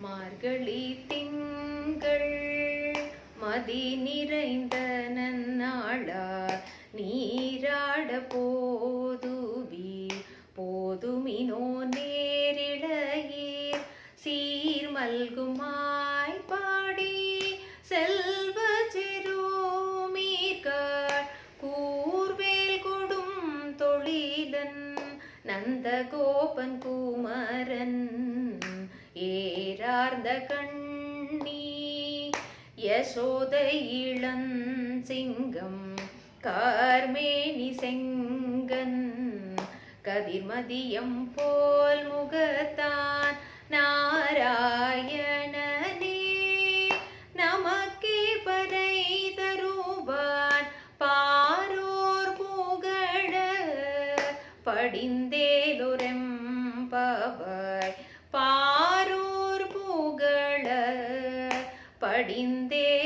மார்கழி திங்கள் மதி நிறைந்த நன்னாளா? நீராட போதுவி போதுமினோ நேரிழையீர். சீர் மல்குமாய் பாடி செல்வ சிறுமீர்கள் கூர்வேல் கொடும் தொழிலன் நந்த கோபன் குமரன் ஏறார்ந்த கண்ணி யசோத இளஞ்சிங்கம் கார்மேனி செங்கன் கதிர்மதியம் போல் முகத்தான் நாராயணனே. நமக்கே பறை தருவான் பாரோர் புகழ படிந்தேலுரெம்பவாய் பாரோர் புகழ படிந்தேலுரெம்பவாய்